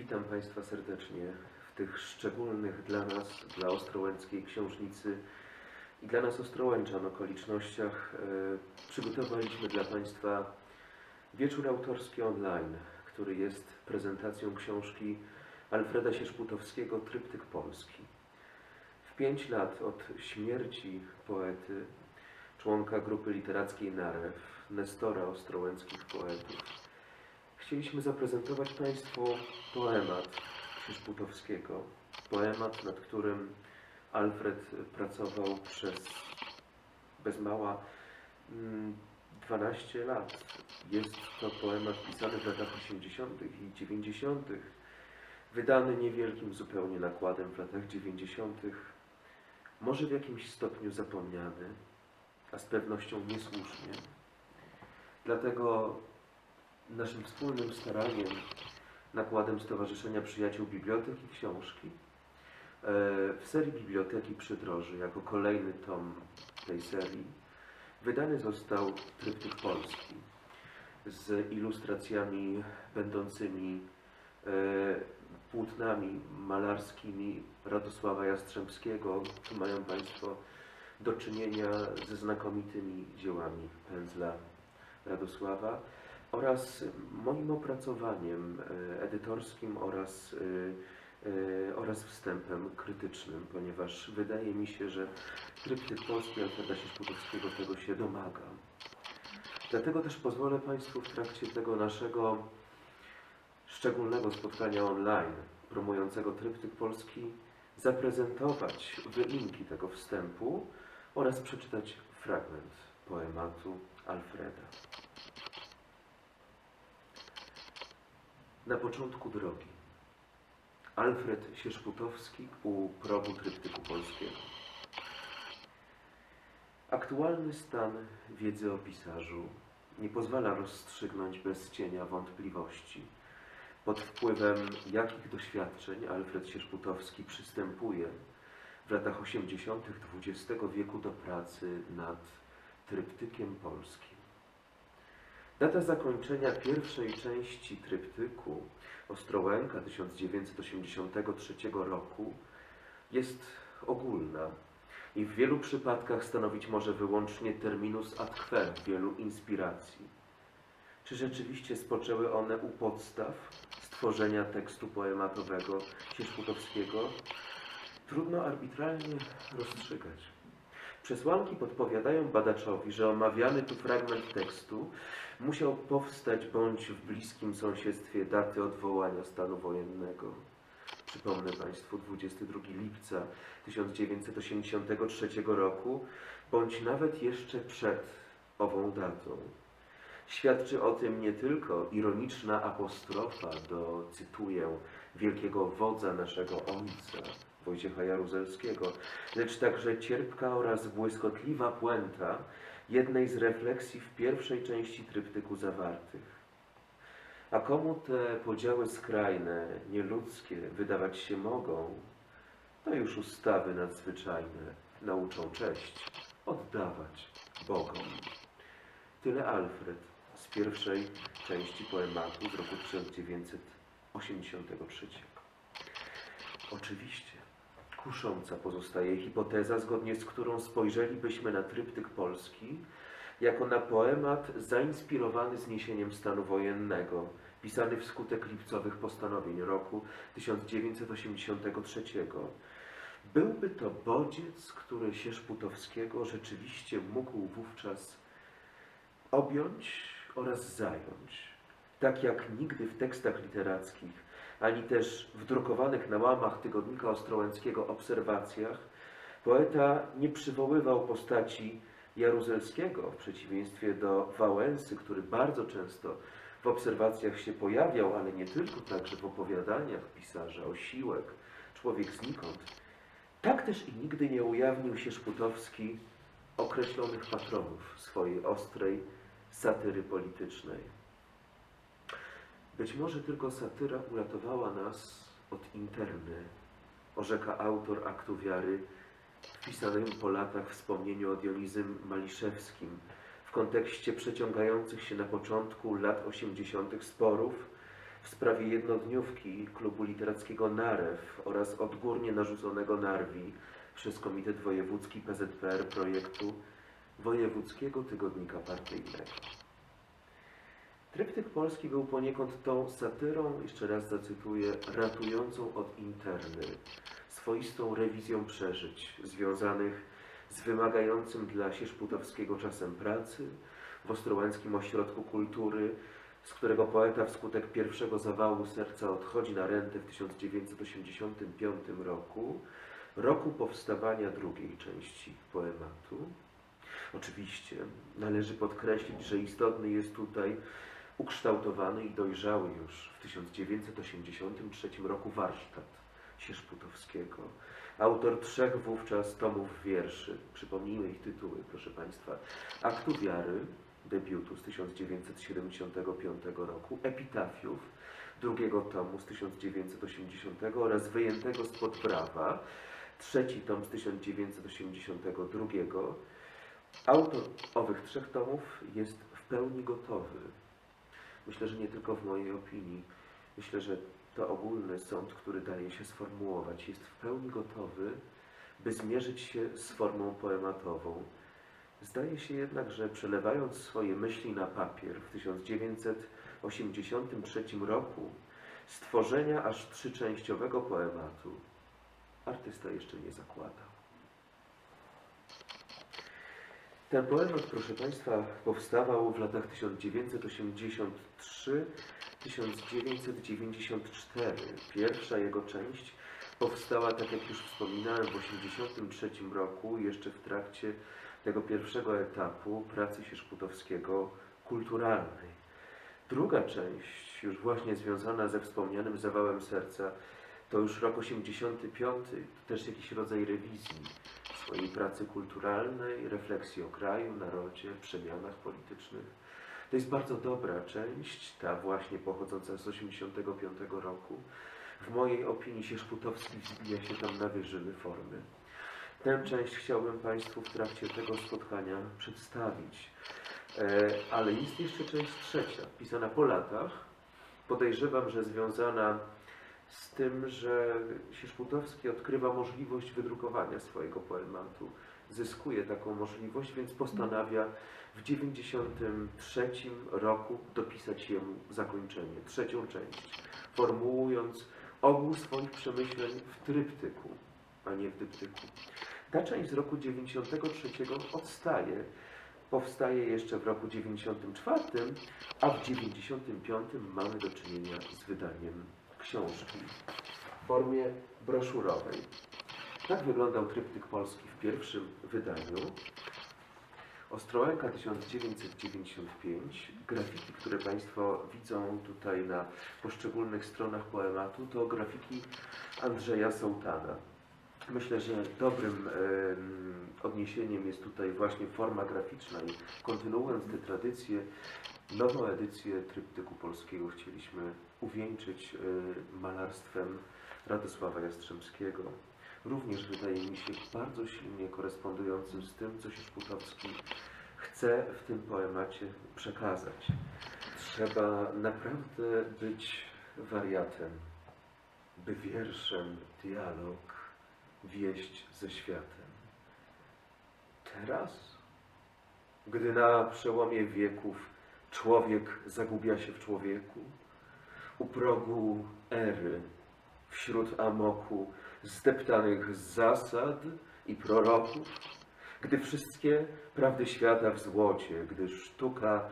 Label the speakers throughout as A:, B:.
A: Witam Państwa serdecznie w tych szczególnych dla nas, dla Ostrołęckiej Książnicy i dla nas Ostrołęczan okolicznościach. E, Przygotowaliśmy dla Państwa wieczór autorski online, który jest prezentacją książki Alfreda Sierzputowskiego Tryptyk Polski. W pięć lat od śmierci poety, członka grupy literackiej Narew, Nestora ostrołęckich poetów, chcieliśmy zaprezentować Państwu poemat Sierzputowskiego. Poemat, nad którym Alfred pracował przez bez mała mm, 12 lat. Jest to poemat pisany w latach 80. i 90., wydany niewielkim zupełnie nakładem w latach 90., może w jakimś stopniu zapomniany, a z pewnością niesłusznie. Dlatego naszym wspólnym staraniem, nakładem Stowarzyszenia Przyjaciół Bibliotek i Książki, e, w serii Biblioteki Przydroży, jako kolejny tom tej serii, wydany został Tryptyk Polski z ilustracjami będącymi e, płótnami malarskimi Radosława Jastrzębskiego. Tu mają Państwo do czynienia ze znakomitymi dziełami pędzla Radosława oraz moim opracowaniem e, edytorskim oraz, e, e, oraz wstępem krytycznym, ponieważ wydaje mi się, że tryptyk polski Alfreda Sierzputowskiego tego się domaga. Dlatego też pozwolę Państwu w trakcie tego naszego szczególnego spotkania online promującego tryptyk polski zaprezentować wyimki tego wstępu oraz przeczytać fragment poematu Alfreda. Na początku drogi. Alfred Sierzputowski u progu tryptyku polskiego. Aktualny stan wiedzy o pisarzu nie pozwala rozstrzygnąć bez cienia wątpliwości, pod wpływem jakich doświadczeń Alfred Sierzputowski przystępuje w latach 80. XX wieku do pracy nad tryptykiem polskim. Data zakończenia pierwszej części tryptyku Ostrołęka 1983 roku jest ogólna i w wielu przypadkach stanowić może wyłącznie terminus ad quem wielu inspiracji. Czy rzeczywiście spoczęły one u podstaw stworzenia tekstu poematowego Sierzputowskiego? Trudno arbitralnie rozstrzygać. Przesłanki podpowiadają badaczowi, że omawiany tu fragment tekstu musiał powstać bądź w bliskim sąsiedztwie daty odwołania stanu wojennego. Przypomnę Państwu 22 lipca 1983 roku, bądź nawet jeszcze przed ową datą. Świadczy o tym nie tylko ironiczna apostrofa do, cytuję, wielkiego wodza naszego ojca, Wojciecha Jaruzelskiego, lecz także cierpka oraz błyskotliwa puenta jednej z refleksji w pierwszej części tryptyku zawartych. A komu te podziały skrajne, nieludzkie wydawać się mogą, to już ustawy nadzwyczajne nauczą cześć oddawać Bogom. Tyle Alfred z pierwszej części poematu z roku 1983. Oczywiście kusząca pozostaje hipoteza, zgodnie z którą spojrzelibyśmy na tryptyk polski jako na poemat zainspirowany zniesieniem stanu wojennego, pisany wskutek lipcowych postanowień roku 1983. Byłby to bodziec, który Sierzputowskiego rzeczywiście mógł wówczas objąć oraz zająć, tak jak nigdy w tekstach literackich ani też w drukowanych na łamach tygodnika ostrołęckiego obserwacjach, poeta nie przywoływał postaci Jaruzelskiego w przeciwieństwie do Wałęsy, który bardzo często w obserwacjach się pojawiał, ale nie tylko, także w opowiadaniach pisarza Osiłek, Człowiek znikąd. Tak też i nigdy nie ujawnił się Szputowski określonych patronów swojej ostrej satyry politycznej. Być może tylko satyra uratowała nas od interny, orzeka autor aktu wiary, wpisanym po latach wspomnieniu o Dionizym Maliszewskim w kontekście przeciągających się na początku lat 80. sporów w sprawie jednodniówki klubu literackiego Narew oraz odgórnie narzuconego Narwi przez Komitet Wojewódzki PZPR projektu Wojewódzkiego Tygodnika Partyjnego. Tryptyk polski był poniekąd tą satyrą, jeszcze raz zacytuję, ratującą od interny, swoistą rewizją przeżyć związanych z wymagającym dla Sierzputowskiego czasem pracy w Ostrołęckim Ośrodku Kultury, z którego poeta wskutek pierwszego zawału serca odchodzi na rentę w 1985 roku, roku powstawania drugiej części poematu. Oczywiście należy podkreślić, że istotny jest tutaj ukształtowany i dojrzały już w 1983 roku warsztat Sierzputowskiego. Autor trzech wówczas tomów wierszy, przypomnijmy ich tytuły, proszę Państwa, Aktu Wiary, debiutu z 1975 roku, Epitafiów, drugiego tomu z 1980 oraz Wyjętego spod prawa, trzeci tom z 1982. Autor owych trzech tomów jest w pełni gotowy. Myślę, że nie tylko w mojej opinii. Myślę, że to ogólny sąd, który daje się sformułować, jest w pełni gotowy, by zmierzyć się z formą poematową. Zdaje się jednak, że przelewając swoje myśli na papier w 1983 roku, stworzenia aż trzyczęściowego poematu artysta jeszcze nie zakładał. Ten poemat, proszę Państwa, powstawał w latach 1983-1994. Pierwsza jego część powstała, tak jak już wspominałem, w 1983 roku, jeszcze w trakcie tego pierwszego etapu pracy Sierzputowskiego kulturalnej. Druga część, już właśnie związana ze wspomnianym zawałem serca, to już rok 85, to też jakiś rodzaj rewizji swojej pracy kulturalnej, refleksji o kraju, narodzie, przemianach politycznych. To jest bardzo dobra część, ta właśnie pochodząca z 85 roku. W mojej opinii Sierzputowski wzbija się tam na wyżyny formy. Tę część chciałbym Państwu w trakcie tego spotkania przedstawić. E, ale jest jeszcze część trzecia, pisana po latach. Podejrzewam, że związana z tym, że Sierzputowski odkrywa możliwość wydrukowania swojego poematu. Zyskuje taką możliwość, więc postanawia w 93 roku dopisać jemu zakończenie, trzecią część, formułując ogół swoich przemyśleń w tryptyku, a nie w dyptyku. Ta część z roku 93 odstaje, powstaje jeszcze w roku 94, a w 95 mamy do czynienia z wydaniem książki w formie broszurowej. Tak wyglądał tryptyk polski w pierwszym wydaniu. Ostrołęka 1995. Grafiki, które Państwo widzą tutaj na poszczególnych stronach poematu, to grafiki Andrzeja Sołtana. Myślę, że dobrym em, odniesieniem jest tutaj właśnie forma graficzna i kontynuując tę tradycję, nową edycję Tryptyku Polskiego chcieliśmy uwieńczyć y, malarstwem Radosława Jastrzębskiego. Również wydaje mi się bardzo silnie korespondującym z tym, co Sierzputowski chce w tym poemacie przekazać. Trzeba naprawdę być wariatem, by wierszem dialog wieść ze światem. Teraz, gdy na przełomie wieków człowiek zagubia się w człowieku, u progu ery, wśród amoku zdeptanych zasad i proroków, gdy wszystkie prawdy świata w złocie, gdy sztuka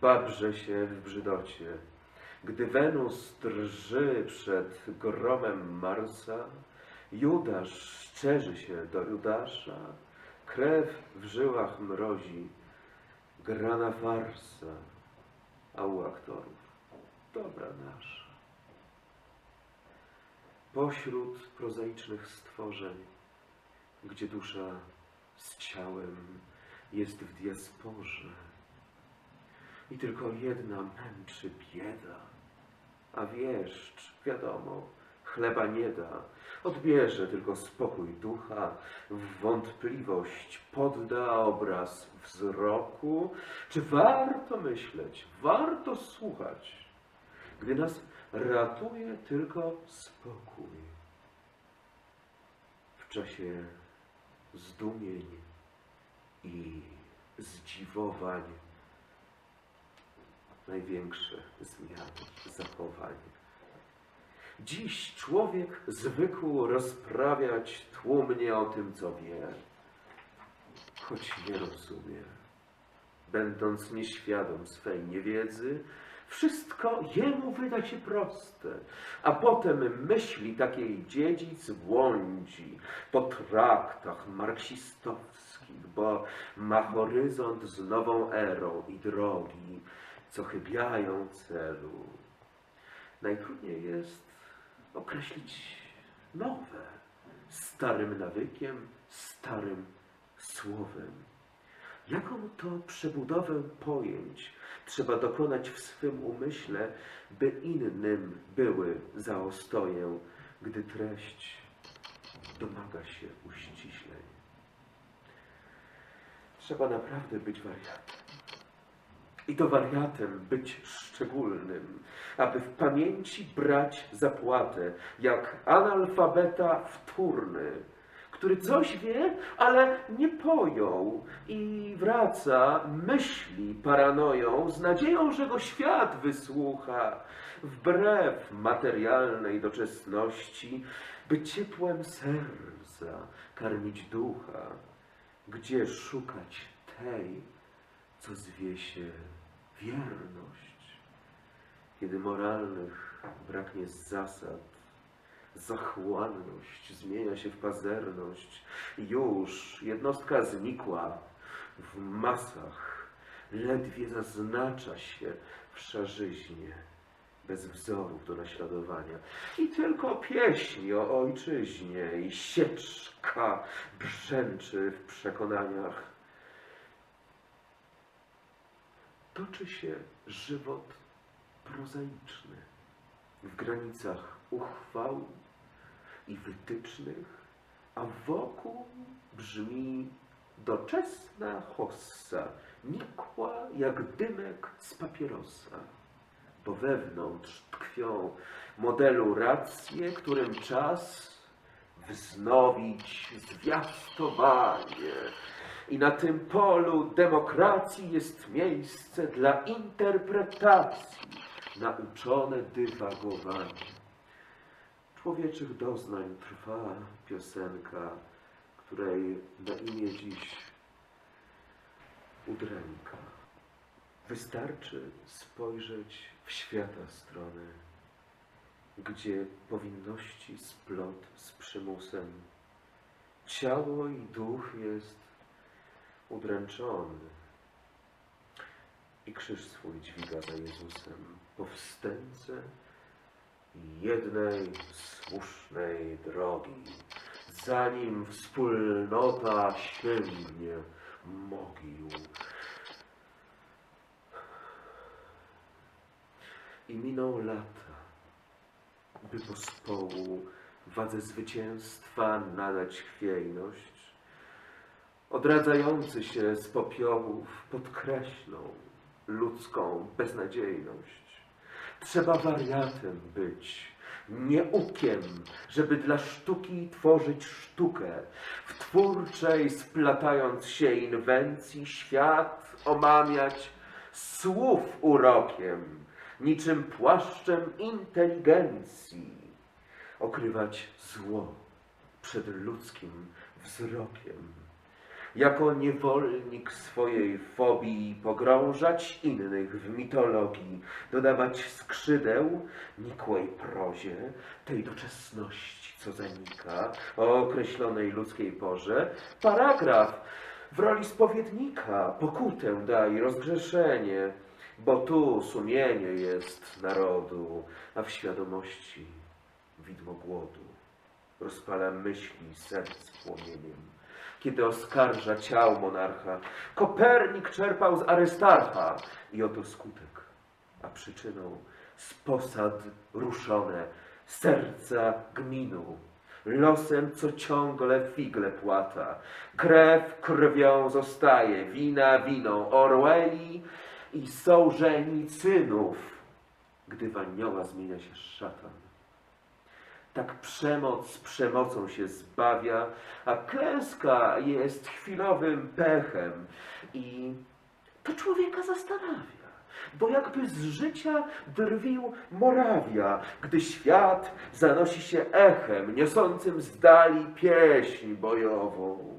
A: babrze się w brzydocie, gdy Wenus drży przed gromem Marsa, Judasz szczerzy się do Judasza, krew w żyłach mrozi, grana farsa, a u aktorów dobra nasza. Pośród prozaicznych stworzeń, gdzie dusza z ciałem jest w diasporze i tylko jedna męczy bieda, a wieszcz, wiadomo, chleba nie da, odbierze tylko spokój ducha, w wątpliwość podda obraz wzroku, czy warto myśleć, warto słuchać, gdy nas ratuje tylko spokój. W czasie zdumień i zdziwowań największe zmiany zachowań. Dziś człowiek zwykł rozprawiać tłumnie o tym, co wie, choć nie rozumie. Będąc nieświadom swej niewiedzy, wszystko jemu wyda się proste, a potem myśli takiej dziedzic błądzi po traktach marksistowskich, bo ma horyzont z nową erą i drogi, co chybiają celu. Najtrudniej jest określić nowe, starym nawykiem, starym słowem. Jaką to przebudowę pojęć trzeba dokonać w swym umyśle, by innym były za ostoję, gdy treść domaga się uściśleń. Trzeba naprawdę być wariatem. I to wariatem być szczególnym, aby w pamięci brać zapłatę, jak analfabeta wtórny, który coś wie, ale nie pojął i wraca, myśli paranoją, z nadzieją, że go świat wysłucha, wbrew materialnej doczesności, by ciepłem serca karmić ducha, gdzie szukać tej, co zwie się wierność, kiedy moralnych braknie zasad, zachłanność zmienia się w pazerność. Już jednostka znikła w masach, ledwie zaznacza się w szarzyźnie, bez wzorów do naśladowania. I tylko pieśń o ojczyźnie i sieczka brzęczy w przekonaniach. Toczy się żywot prozaiczny w granicach uchwał i wytycznych, a wokół brzmi doczesna hossa, nikła jak dymek z papierosa, bo wewnątrz tkwią modelu racje, którym czas wznowić zwiastowanie. I na tym polu demokracji jest miejsce dla interpretacji, nauczone dywagowanie. Człowieczych doznań trwa piosenka, której na imię dziś udręka. Wystarczy spojrzeć w świata strony, gdzie powinności splot z przymusem. Ciało i duch jest udręczony i krzyż swój dźwiga za Jezusem po wstęce jednej słusznej drogi, zanim wspólnota sięgnie mogił. I miną lata, by pospołu wadze zwycięstwa nadać chwiejność, odradzający się z popiołów podkreślą ludzką beznadziejność. Trzeba wariatem być, nieukiem, żeby dla sztuki tworzyć sztukę, w twórczej splatając się inwencji świat omamiać słów urokiem, niczym płaszczem inteligencji, okrywać zło przed ludzkim wzrokiem jako niewolnik swojej fobii pogrążać innych w mitologii, dodawać skrzydeł nikłej prozie, tej doczesności, co zanika o określonej ludzkiej porze, paragraf. W roli spowiednika, pokutę daj, rozgrzeszenie, bo tu sumienie jest narodu, a w świadomości widmo głodu rozpala myśli serc płomieniem kiedy oskarża ciał monarcha. Kopernik czerpał z Arystarcha i oto skutek, a przyczyną z posad ruszone serca gminu. Losem, co ciągle figle płata. Krew krwią zostaje, wina winą Orwelli i Sołżenicynów. gdy w zmienia się szatan. Tak przemoc przemocą się zbawia, a klęska jest chwilowym pechem i to człowieka zastanawia. Bo jakby z życia drwił Morawia, gdy świat zanosi się echem, niosącym z dali pieśń bojową,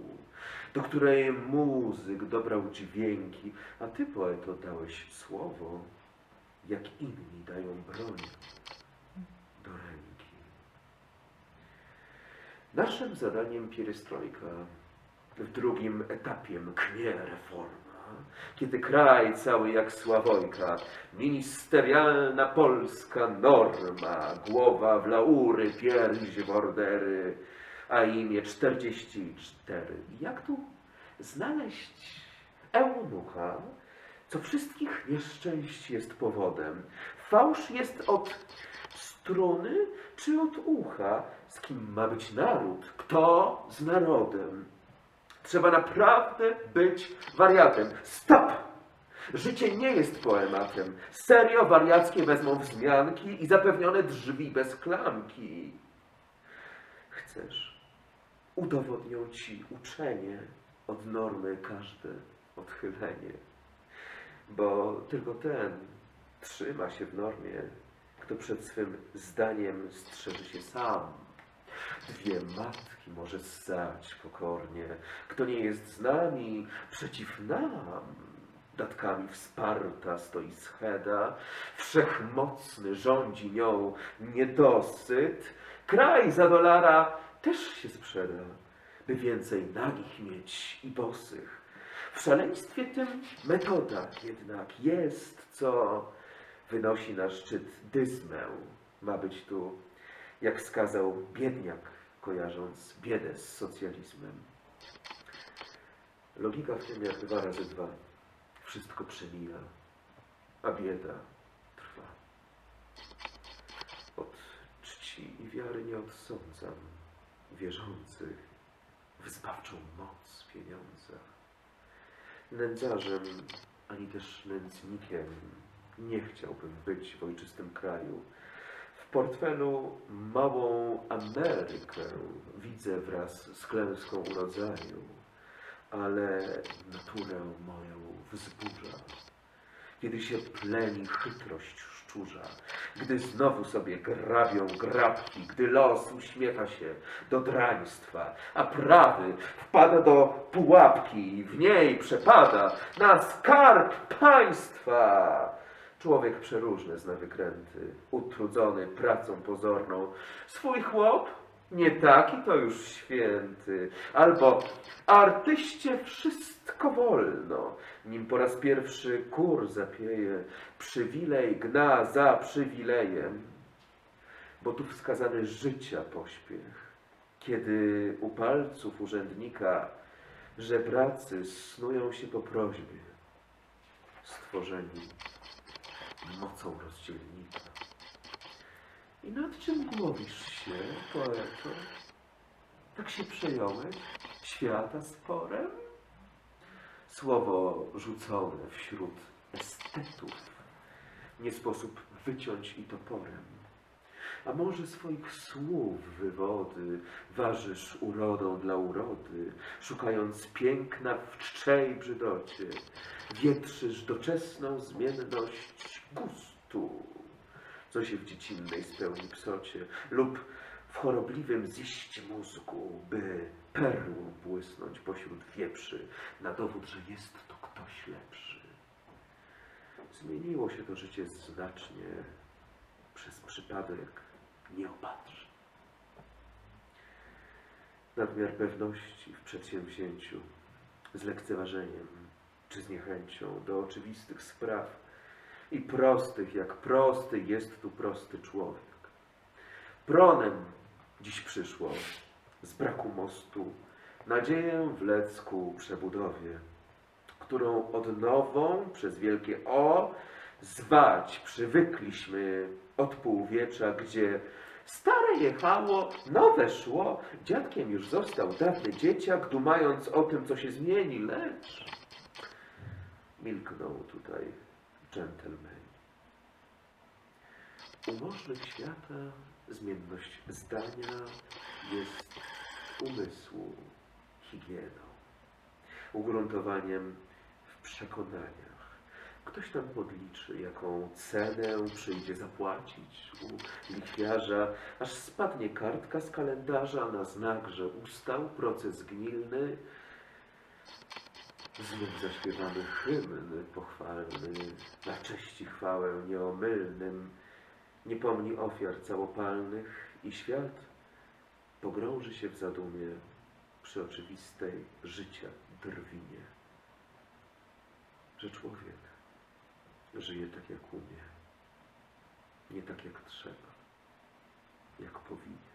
A: do której muzyk dobrał dźwięki, a ty, poeto, dałeś słowo, jak inni dają broń do ręki. Naszym zadaniem pierestrojka w drugim etapie mknie reforma, kiedy kraj cały jak Sławojka, ministerialna polska norma, głowa w laury, pierś w ordery, a imię 44. Jak tu znaleźć eunucha, co wszystkich nieszczęść jest powodem? Fałsz jest od struny czy od ucha? Z kim ma być naród? Kto z narodem? Trzeba naprawdę być wariatem. Stop! Życie nie jest poematem. Serio wariackie wezmą wzmianki i zapewnione drzwi bez klamki. Chcesz? Udowodnią ci uczenie od normy każde odchylenie. Bo tylko ten trzyma się w normie, kto przed swym zdaniem strzeże się sam. Dwie matki może ssać pokornie, kto nie jest z nami, przeciw nam. Datkami wsparta stoi scheda, wszechmocny rządzi nią niedosyt. Kraj za dolara też się sprzeda, by więcej nagich mieć i bosych. W szaleństwie tym metoda jednak jest, co wynosi na szczyt dyzmę. Ma być tu, jak wskazał biedniak, kojarząc biedę z socjalizmem. Logika w tym jak dwa razy dwa. Wszystko przemija, a bieda trwa. Od czci i wiary nie odsądzam wierzących w zbawczą moc w pieniądzach. Nędzarzem, ani też nędznikiem nie chciałbym być w ojczystym kraju. Portfelu małą Amerykę widzę wraz z klęską urodzaju, ale naturę moją wzburza. Kiedy się pleni chytrość szczurza, gdy znowu sobie grabią grabki, gdy los uśmiecha się do draństwa, a prawy wpada do pułapki i w niej przepada na skarb państwa. Człowiek przeróżne zna wykręty, utrudzony pracą pozorną. Swój chłop? Nie taki to już święty. Albo artyście wszystko wolno, nim po raz pierwszy kur zapieje, przywilej gna za przywilejem. Bo tu wskazany życia pośpiech, kiedy u palców urzędnika żebracy snują się po prośbie, stworzeni mocą rozdzielnika. I nad czym głowisz się, poeto? Tak się przejąłeś świata sporem? Słowo rzucone wśród estetów nie sposób wyciąć i toporem. A może swoich słów wywody ważysz urodą dla urody, szukając piękna w czczej brzydocie, wietrzysz doczesną zmienność gustu, co się w dziecinnej spełni psocie, lub w chorobliwym ziście mózgu, by perłą błysnąć pośród wieprzy, na dowód, że jest to ktoś lepszy. Zmieniło się to życie znacznie, przez przypadek nie opatrzy. Nadmiar pewności w przedsięwzięciu, z lekceważeniem czy z niechęcią do oczywistych spraw i prostych, jak prosty jest tu prosty człowiek. Pronem dziś przyszło z braku mostu nadzieję wlec ku przebudowie, którą odnową przez wielkie O zwać przywykliśmy od półwiecza, gdzie stare jechało, nowe szło, dziadkiem już został dawny dzieciak, dumając o tym, co się zmieni, lecz milknął tutaj dżentelmen. U możnych świata zmienność zdania jest umysłu higieną, ugruntowaniem w przekonaniach. Ktoś tam podliczy, jaką cenę przyjdzie zapłacić u lichwiarza, aż spadnie kartka z kalendarza na znak, że ustał proces gnilny. Znów zaśpiewamy hymn pochwalny, na cześć i chwałę nieomylnym. Nie pomni ofiar całopalnych i świat pogrąży się w zadumie przy oczywistej życia drwinie. Że człowiek żyje tak jak umie, nie tak jak trzeba, jak powinien.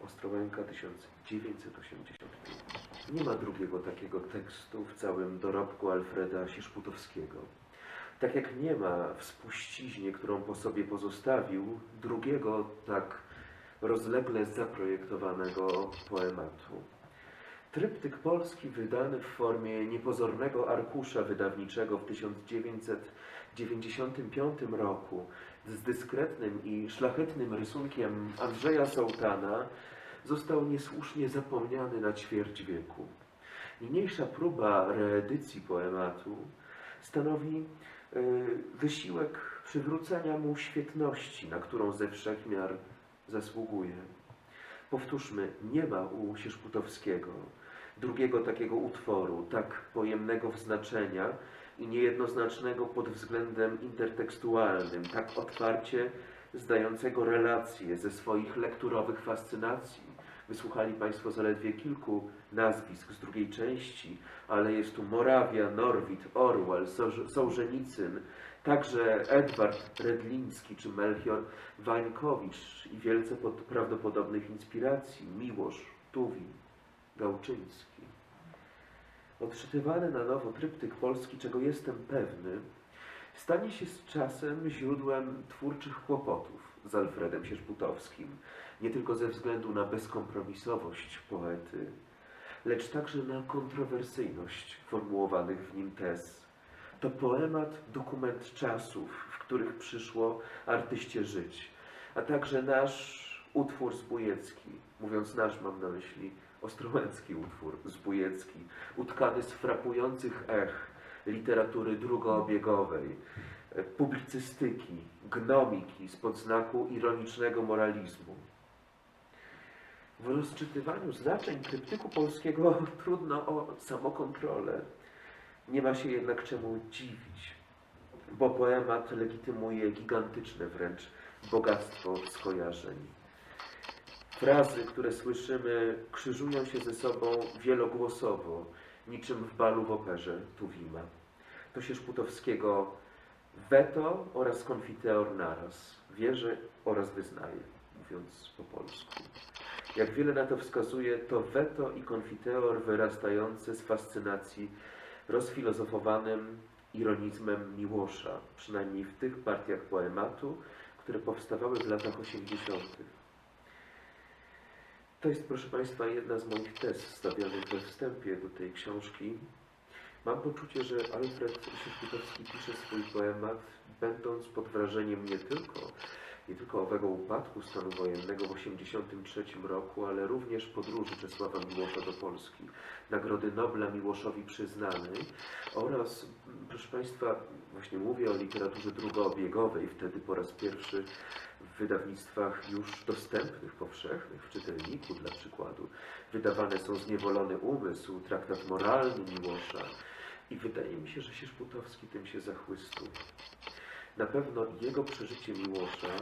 A: Ostrołęka 1985. Nie ma drugiego takiego tekstu w całym dorobku Alfreda Siszputowskiego. Tak jak nie ma w spuściźnie, którą po sobie pozostawił, drugiego tak rozlegle zaprojektowanego poematu. Tryptyk polski wydany w formie niepozornego arkusza wydawniczego w 1995 roku z dyskretnym i szlachetnym rysunkiem Andrzeja Sołtana został niesłusznie zapomniany na ćwierć wieku. Niniejsza próba reedycji poematu stanowi y, wysiłek przywrócenia mu świetności, na którą ze wszechmiar zasługuje. Powtórzmy, nie ma u Sierzputowskiego drugiego takiego utworu, tak pojemnego w znaczenia i niejednoznacznego pod względem intertekstualnym, tak otwarcie zdającego relacje ze swoich lekturowych fascynacji. Wysłuchali Państwo zaledwie kilku nazwisk z drugiej części, ale jest tu Morawia, Norwid, Orwell, Sołżenicyn, także Edward Redliński czy Melchior Wańkowicz i wielce pod prawdopodobnych inspiracji Miłosz, Tuwim, Gałczyński. Odczytywany na nowo tryptyk polski, czego jestem pewny, stanie się z czasem źródłem twórczych kłopotów z Alfredem Sierzbutowskim, nie tylko ze względu na bezkompromisowość poety, lecz także na kontrowersyjność formułowanych w nim tez. To poemat, dokument czasów, w których przyszło artyście żyć, a także nasz utwór zbójecki. Mówiąc nasz, mam na myśli ostrołęcki utwór zbójecki, utkany z frapujących ech literatury drugoobiegowej, publicystyki, gnomiki spod znaku ironicznego moralizmu. W rozczytywaniu znaczeń kryptyku polskiego trudno o samokontrolę. Nie ma się jednak czemu dziwić, bo poemat legitymuje gigantyczne wręcz bogactwo skojarzeń. Frazy, które słyszymy, krzyżują się ze sobą wielogłosowo, niczym w balu w operze Tuwima. To się Szputowskiego weto oraz konfiteor naraz, wierzę oraz wyznaje, mówiąc po polsku. Jak wiele na to wskazuje, to weto i konfiteor wyrastające z fascynacji rozfilozofowanym ironizmem Miłosza, przynajmniej w tych partiach poematu, które powstawały w latach 80. To jest, proszę Państwa, jedna z moich tez stawianych we wstępie do tej książki. Mam poczucie, że Alfred Szyszputowski pisze swój poemat, będąc pod wrażeniem nie tylko, nie tylko owego upadku stanu wojennego w 1983 roku, ale również podróży Czesława Miłosza do Polski, Nagrody Nobla Miłoszowi przyznanej oraz, proszę Państwa, właśnie mówię o literaturze drugoobiegowej, wtedy po raz pierwszy w wydawnictwach już dostępnych, powszechnych, w czytelniku dla przykładu. Wydawane są Zniewolony Umysł, Traktat Moralny Miłosza i wydaje mi się, że Sierzputowski tym się zachłystuje. Na pewno jego przeżycie Miłosza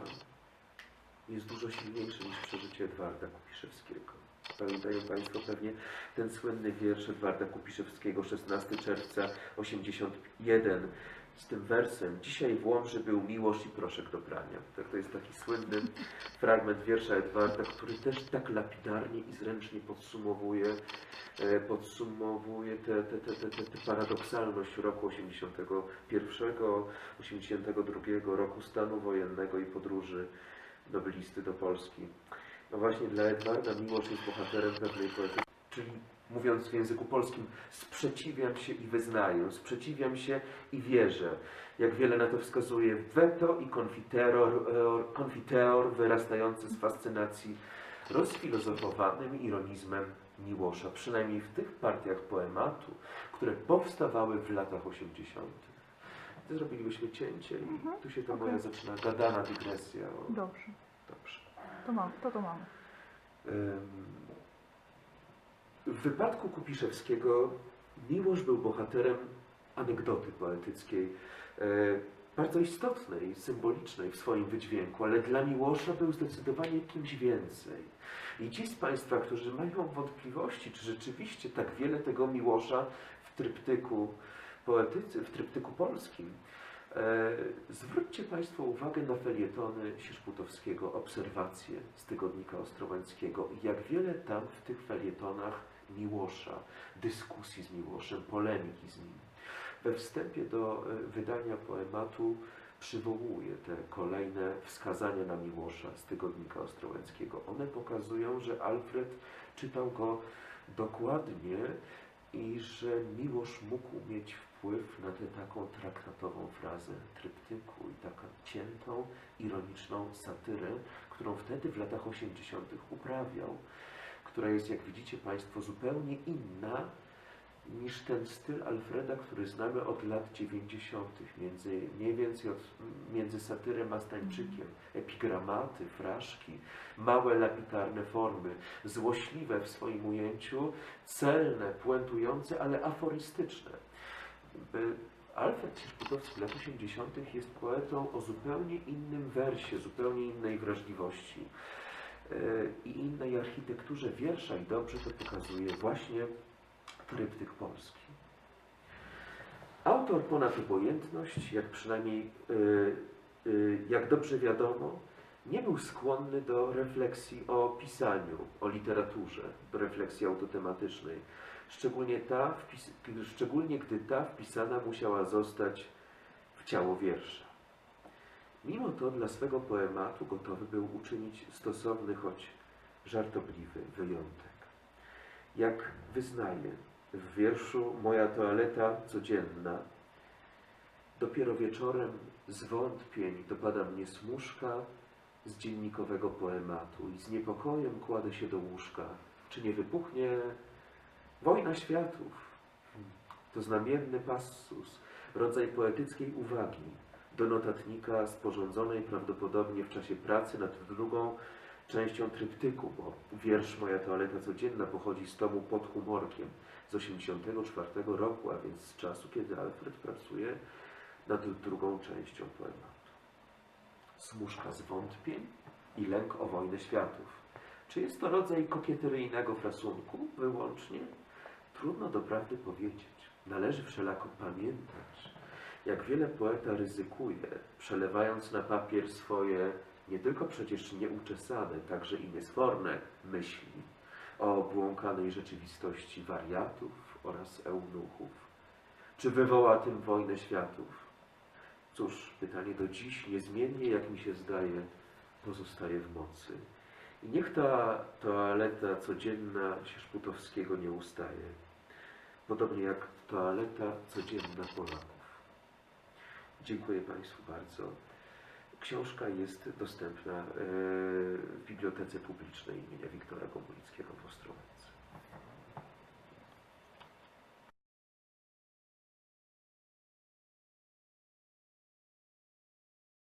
A: jest dużo silniejsze niż przeżycie Edwarda Kupiszewskiego. Pamiętają Państwo pewnie ten słynny wiersz Edwarda Kupiszewskiego, 16 czerwca 81, z tym wersem Dzisiaj w Łomży był miłość i proszek do prania. Tak, to jest taki słynny fragment wiersza Edwarda, który też tak lapidarnie i zręcznie podsumowuje, e, podsumowuje tę te, te, te, te, te paradoksalność roku 81, 82 roku stanu wojennego i podróży nobelisty do Polski. No właśnie dla Edwarda miłość jest bohaterem pewnej poety, czyli mówiąc w języku polskim, sprzeciwiam się i wyznaję, sprzeciwiam się i wierzę. Jak wiele na to wskazuje weto i konfiteror, e, konfiteor wyrastający z fascynacji rozfilozofowanym ironizmem Miłosza, przynajmniej w tych partiach poematu, które powstawały w latach 80. To zrobilibyśmy cięcie i
B: Mhm,
A: tu się ta moja zaczyna gadana dygresja. O,
B: Dobrze,
A: dobrze.
B: To mam, to to mamy.
A: Ym, W wypadku Kupiszewskiego Miłosz był bohaterem anegdoty poetyckiej, e, bardzo istotnej, symbolicznej w swoim wydźwięku, ale dla Miłosza był zdecydowanie kimś więcej. I ci z Państwa, którzy mają wątpliwości, czy rzeczywiście tak wiele tego Miłosza w tryptyku poetycy, w tryptyku polskim, Zwróćcie Państwo uwagę na felietony Sierzputowskiego, obserwacje z Tygodnika Ostrołęckiego i jak wiele tam w tych felietonach Miłosza, dyskusji z Miłoszem, polemiki z nim. We wstępie do e, wydania poematu przywołuje te kolejne wskazania na Miłosza z Tygodnika Ostrołęckiego. One pokazują, że Alfred czytał go dokładnie i że Miłosz mógł mieć wpływ na tę taką traktatową frazę tryptyku i taką ciętą, ironiczną satyrę, którą wtedy w latach 80. uprawiał, która jest, jak widzicie Państwo, zupełnie inna niż ten styl Alfreda, który znamy od lat 90., między, mniej więcej od, między satyrem a Stańczykiem. Epigramaty, fraszki, małe lapidarne formy, złośliwe w swoim ujęciu, celne, puentujące, ale aforystyczne. By- Alfred Sierzputowski lat 80. jest poetą o zupełnie innym wersie, zupełnie innej wrażliwości e, i innej architekturze wiersza i dobrze to pokazuje właśnie tryptyk polski. Autor ponad obojętność, jak przynajmniej y, jak dobrze wiadomo, nie był skłonny do refleksji o pisaniu, o literaturze, do refleksji autotematycznej, szczególnie, ta, szczególnie gdy ta wpisana musiała zostać w ciało wiersza. Mimo to dla swego poematu gotowy był uczynić stosowny, choć żartobliwy wyjątek. Jak wyznaje w wierszu Moja toaleta codzienna, dopiero wieczorem zwątpień dopada mnie smuszka z dziennikowego poematu i z niepokojem kładę się do łóżka. Czy nie wybuchnie wojna światów? To znamienny passus, rodzaj poetyckiej uwagi do notatnika sporządzonej prawdopodobnie w czasie pracy nad drugą częścią tryptyku, bo wiersz Moja toaleta codzienna pochodzi z tomu pod humorkiem z 1984 roku, a więc z czasu, kiedy Alfred pracuje nad drugą częścią poematu. Smuszka zwątpień i lęk o wojnę światów. Czy jest to rodzaj kokieteryjnego frasunku wyłącznie? Trudno doprawdy powiedzieć. Należy wszelako pamiętać, jak wiele poeta ryzykuje, przelewając na papier swoje nie tylko przecież nieuczesane, także i niesforne myśli o obłąkanej rzeczywistości wariatów oraz eunuchów. Czy wywoła tym wojnę światów? Cóż, pytanie do dziś niezmiennie, jak mi się zdaje, pozostaje w mocy. I niech ta toaleta codzienna Sierzputowskiego nie ustaje. Podobnie jak toaleta codzienna Polaków. Dziękuję Państwu bardzo. Książka jest dostępna e, w Bibliotece Publicznej imienia Wiktora Gomulickiego w Ostrołęce.